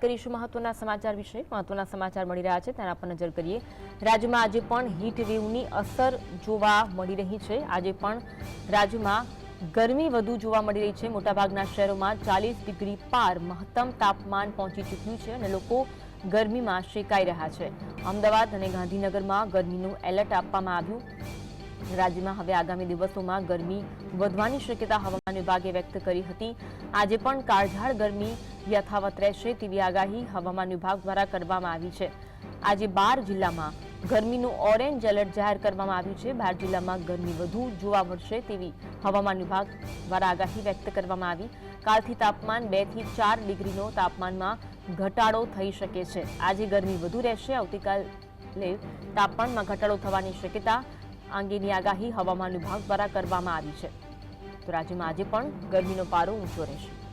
કરીશું મહત્વના સમાચાર વિશે. મહત્વના સમાચાર મળી રહ્યા છે, તેના પર નજર કરીએ. રાજ્યમાં આજે પણ હીટ વેવની અસર જોવા મળી રહી છે. આજે પણ રાજ્યમાં ગરમી વધુ જોવા મળી રહી છે. મોટાભાગના શહેરોમાં ચાલીસ ડિગ્રી પાર મહત્તમ તાપમાન પહોંચી ચૂક્યું છે અને લોકો ગરમીમાં શેકાઈ રહ્યા છે. અમદાવાદ અને ગાંધીનગરમાં ગરમીનું એલર્ટ આપવામાં આવ્યું. રાજ્યમાં હવે આગામી દિવસોમાં ગરમી વધવાની શક્યતા હવામાન વિભાગે વ્યક્ત કરી હતી. આજે પણ કાળઝાળ ગરમી યથાવત રહેશે તેવી આગાહી હવામાન વિભાગ દ્વારા કરવામાં આવી છે. આજે બાર જિલ્લામાં ગરમીનું ઓરેન્જ એલર્ટ જાહેર કરવામાં આવ્યું છે. બાર જિલ્લામાં ગરમી વધુ જોવા મળશે તેવી હવામાન વિભાગ દ્વારા આગાહી વ્યક્ત કરવામાં આવી. કાલથી તાપમાન બેથી ચાર ડિગ્રીનો તાપમાનમાં ઘટાડો થઈ શકે છે. આજે ગરમી વધુ રહેશે. આવતીકાલે તાપમાનમાં ઘટાડો થવાની શક્યતા અંગેની આગાહી હવામાન વિભાગ દ્વારા કરવામાં આવી છે. તો રાજ્યમાં આજે પણ ગરમીનો પારો ઊંચો રહેશે.